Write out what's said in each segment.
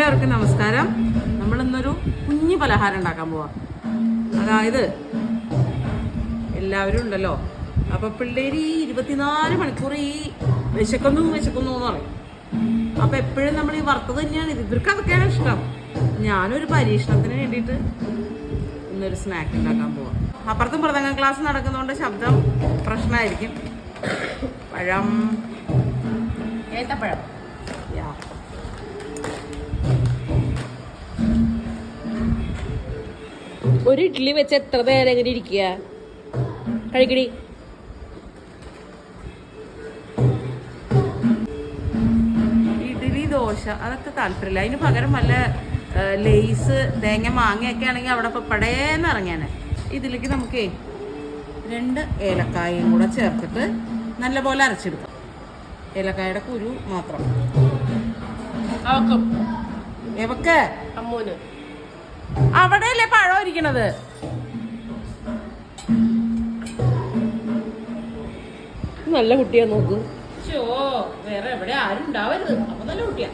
എല്ലാവർക്കും നമസ്കാരം. നമ്മൾ ഇന്നൊരു കുഞ്ഞു പലഹാരം ഉണ്ടാക്കാൻ പോവാം. അതായത് എല്ലാവരും ഉണ്ടല്ലോ. അപ്പൊ പിള്ളേര് ഈ ഇരുപത്തിനാല് മണിക്കൂർ ഈ വിശക്കുന്നു വിശക്കുന്നു പറയും. അപ്പൊ എപ്പോഴും നമ്മൾ ഈ വറുത്തത് തന്നെയാണ്. ഇവർക്ക് അതൊക്കെയാണ് ഇഷ്ടം. ഞാനൊരു പരീക്ഷണത്തിന് വേണ്ടിയിട്ട് ഇന്നൊരു സ്നാക്ക് ഉണ്ടാക്കാൻ പോവാം. അപ്പുറത്തും പ്രഥമ ക്ലാസ് നടക്കുന്നതുകൊണ്ട് ശബ്ദം പ്രശ്നമായിരിക്കും പഴം. ഏത്തപ്പഴം. ഒരു ഇഡ്ഡലി വെച്ച് എത്ര നേരം എങ്ങനെ ഇരിക്കുക? കഴിക്കടി ഇഡ്ഡലി ദോശ അതൊക്കെ താല്പര്യമില്ല. അതിന് പകരം വല്ല ലേസ് തേങ്ങ മാങ്ങയൊക്കെ ആണെങ്കിൽ അവിടെ ഇപ്പൊ പടേന്ന് ഇറങ്ങിയാണ് ഇതിലേക്ക് നമുക്കേ രണ്ട് ഏലക്കായയും കൂടെ ചേർത്തിട്ട് നല്ലപോലെ അരച്ചെടുക്കാം. ഏലക്കായയുടെ കുരു മാത്രം. അവക്കും എവക്ക്? അമ്മൂന്. അവിടെയല്ലേ പഴം ഇരിക്കണത്? നല്ല കുട്ടിയാ നോക്ക്. വേറെ എവിടെ ആരും ഉണ്ടാവരുത്. അപ്പൊ നല്ല കുട്ടിയാ.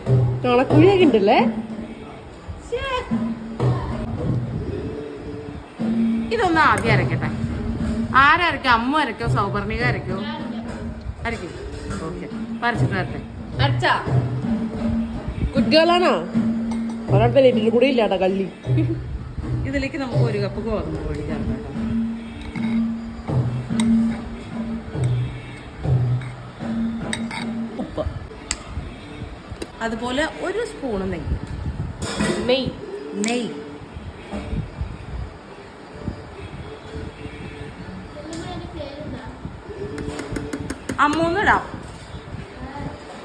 ഉണ്ടല്ലേ. ഇതൊന്ന് ആദ്യം അരക്കട്ടെ. ആരക്കോ അമ്മ അരക്കോ സൗപർണിക അരക്കോ അരക്കും ഓക്കെ. വരട്ടെ. അച്ഛാ കുട്ടികളാണോ ഒരാൾക്ക് ഇഡ്ഡലി കൂടി ഇല്ലാട്ടോ കള്ളി? ഇതിലേക്ക് നമുക്ക് ഒരു കപ്പ് ഗോതമ്പ് പൊടി ചേർക്കാം ഉപ്പ്. അതുപോലെ ഒരു സ്പൂണ് നെയ്യ്. നെയ് നെയ്യ്. അമ്മൂന്നിടാം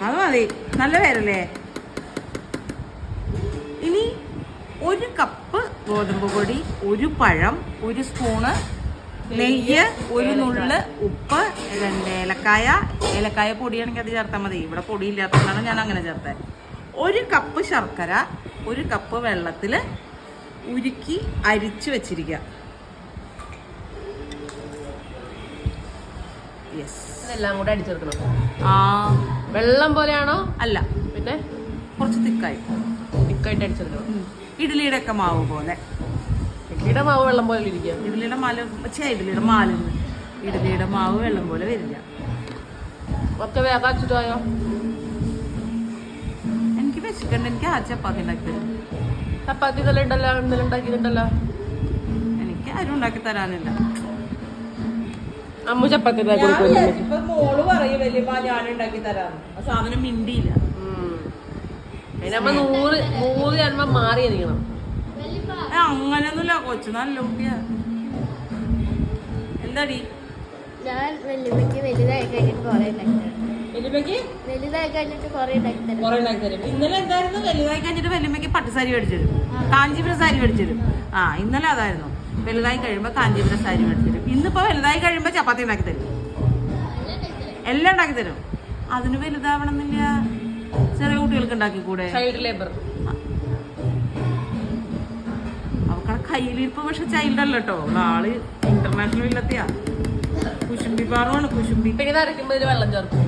അത് മതി. നല്ല പേരല്ലേ? ഒരു കപ്പ് ഗോതമ്പ് പൊടി ഒരു പഴം ഒരു സ്പൂണ് നെയ്യ് ഒരു നുള്ള് ഉപ്പ് രണ്ട് ഏലക്കായ. ഏലക്കായ പൊടിയാണെങ്കിൽ അത് ചേർത്താൽ മതി. ഇവിടെ പൊടി ഇല്ലാത്തതുകൊണ്ടാണ് ഞാൻ അങ്ങനെ ചേർത്തത് ഒരു കപ്പ് ശർക്കര ഒരു കപ്പ് വെള്ളത്തിൽ ഉരുക്കി അരിച്ചു വെച്ചിരിക്കുക യെസ് ഇതെല്ലാം കൂടെ അടിച്ചെടുക്കണം ആ. വെള്ളം പോലെയാണോ? അല്ല. പിന്നെ? കുറച്ച് തിക്കായി. തിക്കായിട്ട് അടിച്ചെടുക്കണം. ഇഡ്ഡലിയുടെ ഒക്കെ മാവ് പോലെ. ഇഡ്ഡലിയുടെ മാവ് വെള്ളം പോലെ ഇരിക്കുക ഇഡ്ഡലിയുടെ മാല പക്ഷേ ഇഡ്ഡലിയുടെ മാല. ഇഡ്ഡലിയുടെ മാവ് വെള്ളം പോലെ വരില്ല ഒക്കെ വേഗം എനിക്ക് വിശക്കണ്ട എനിക്ക് ആ ചപ്പാത്തി ഉണ്ടാക്കി ചപ്പാത്തി ഇതെല്ലാം ഉണ്ടല്ലോ എന്തെല്ലാം ഉണ്ടാക്കിയിട്ടുണ്ടല്ലോ? എനിക്ക് ആരും ഉണ്ടാക്കി തരാനില്ല. അമ്മു ചപ്പാത്തി മോൾ പറയും വലിയ ഞാൻ ഉണ്ടാക്കി തരാം സാധനം മിണ്ടിയില്ല. അതിനമ്മ നൂറ് നൂറ് ജന്മം മാറി എനിക്കണം അങ്ങനൊന്നുമില്ല കൊച്ചു നല്ല കുട്ടിയാ എന്താടി? ഞാൻ വല്യമ്മയ്ക്ക് വലുതായി കഴിഞ്ഞിട്ട് കുറെ തരാം. വലുതായി കഴിഞ്ഞിട്ട് കുറെ കുറെ ഇന്നലെ എന്തായിരുന്നു? വലുതായി കഴിഞ്ഞിട്ട് വലിയമ്മക്ക് പട്ടുസാരി മേടിച്ചിരും കാഞ്ചിപുരം സാരി മേടിച്ചിരും ആ ഇന്നലെ അതായിരുന്നു. വലുതായി കഴിയുമ്പോ കാഞ്ചീപുരം സാരി മേടിച്ചു തരും. ഇന്നിപ്പോ വലുതായി കഴിയുമ്പോ ചപ്പാത്തി ഉണ്ടാക്കി തരും. എല്ലാം ഉണ്ടാക്കി തരും. അതിന് വലുതാവണമെന്നില്ല. ചെറിയ കുട്ടികൾക്ക് ഉണ്ടാക്കി കൂടെ ചൈൽഡ് ലേബർ അവക്കടെ കയ്യിലിരിപ്പ് പക്ഷെ ചൈൽഡ് അല്ലട്ടോ ആൾ ഇന്റർനാഷണൽ ഇല്ലത്തെയാ. കുശുംബി പാറുമാണ് കുശുംബി. പിന്നെ അരയ്ക്കുമ്പോ ഇതിൽ വെള്ളം ചേർക്കും.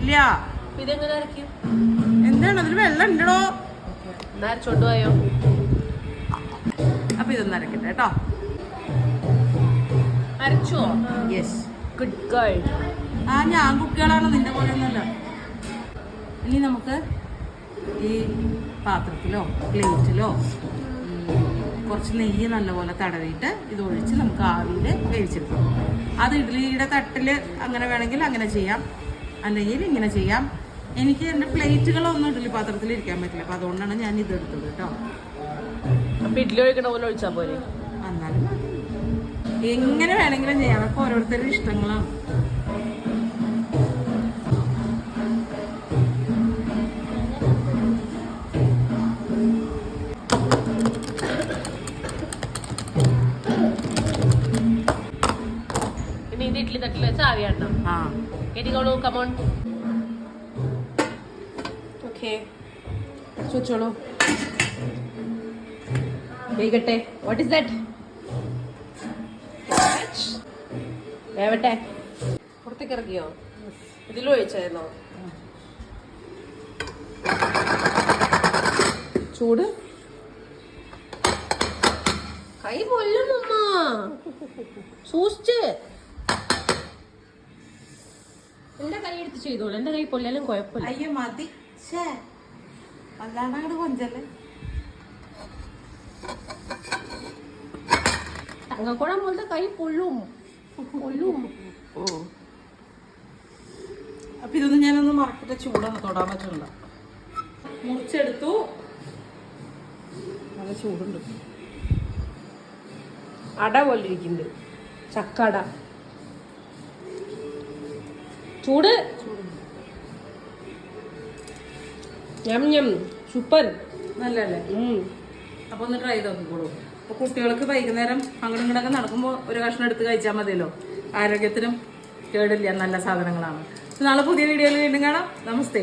ഇല്ല. ഇതെങ്ങനെ അരയ്ക്കും? എന്താണ്? അതിൽ വെള്ളം ഉണ്ടോ അരച്ചോണ്ട് പോയോ? അപ്പൊ ഇതൊന്നും അരക്കട്ടെ കേട്ടോ അരച്ചോ? യെസ് ഗുഡ് ഗേൾ ആ ഞാൻ കുട്ടികളാണ്. നിന്റെ പോലെ ഒന്നുമല്ല ഇനി നമുക്ക് ഈ പാത്രത്തിലോ പ്ലേറ്റിലോ കുറച്ച് നെയ്യ് നല്ലപോലെ തടവിയിട്ട് ഇത് ഒഴിച്ച് നമുക്ക് ആവിയിൽ വേവിച്ചെടുക്കാം. അത് ഇഡ്ഡലിയുടെ തട്ടിൽ അങ്ങനെ വേണമെങ്കിൽ അങ്ങനെ ചെയ്യാം. അല്ലെങ്കിൽ ഇങ്ങനെ ചെയ്യാം. എനിക്ക് എന്റെ പ്ലേറ്റുകളൊന്നും ഇഡ്ഡലി പാത്രത്തിൽ ഇരിക്കാൻ പറ്റില്ല. അപ്പം അതുകൊണ്ടാണ് ഞാൻ ഇത് എടുത്തത് കേട്ടോ. അപ്പം ഇഡ്ഡലി ഒഴിക്കണ പോലെ ഒഴിച്ചാൽ പോലെ എന്നാലും. എങ്ങനെ വേണമെങ്കിലും ചെയ്യാം. അപ്പോൾ ഓരോരുത്തരുടെ ഇഷ്ടങ്ങളാണ്. ആ. കേട്ടിക്കോളൂ കമോൺ ഓക്കെ വെച്ചോളൂ വേഗട്ടെ. വാട്ട് ഇസ് ദാറ്റ് വേവട്ടെ. പുറത്തേക്ക് ഇറക്കിയോ ഇതിലും ഒഴിച്ചായിരുന്നോ? ചൂട്. കൈ പൊല്ലും അമ്മ സൂക്ഷിച്ച്. എന്റെ കൈ എടുത്ത് ചെയ്തോളൂ. എന്റെ കൈ പൊല്ലാലും കുഴപ്പമില്ല. അയ്യോ മതി. ഷേ അങ്ങോട്ട് കൊഞ്ചല്ലേ? തങ്കക്കുളം പോലത്തെ കൈ പൊള്ളും. പൊള്ളും. അപ്പൊ ഇതൊന്നും ഞാനൊന്ന് മറക്കട്ടെ. ചൂടൊന്ന് തൊടാൻ പറ്റില്ല മുറിച്ചെടുത്തു. നല്ല ചൂടുണ്ട്. അട പോലെ ഇരിക്കുന്നുണ്ട് ചക്കട. ചൂട്. ഞം ഞം. സൂപ്പർ. നല്ലല്ലേ അപ്പൊ ഒന്ന് ട്രൈ നോക്കിക്കോളൂ. അപ്പൊ കുട്ടികൾക്ക് വൈകുന്നേരം അങ്ങോട്ടും ഇങ്ങോട്ടൊക്കെ നടക്കുമ്പോൾ ഒരു കഷ്ണം എടുത്ത് കഴിച്ചാൽ മതിയല്ലോ. ആരോഗ്യത്തിനും കേടില്ല നല്ല സാധനങ്ങളാണ്. നാളെ പുതിയ വീഡിയോയിൽ വീണ്ടും കാണാം. നമസ്തേ.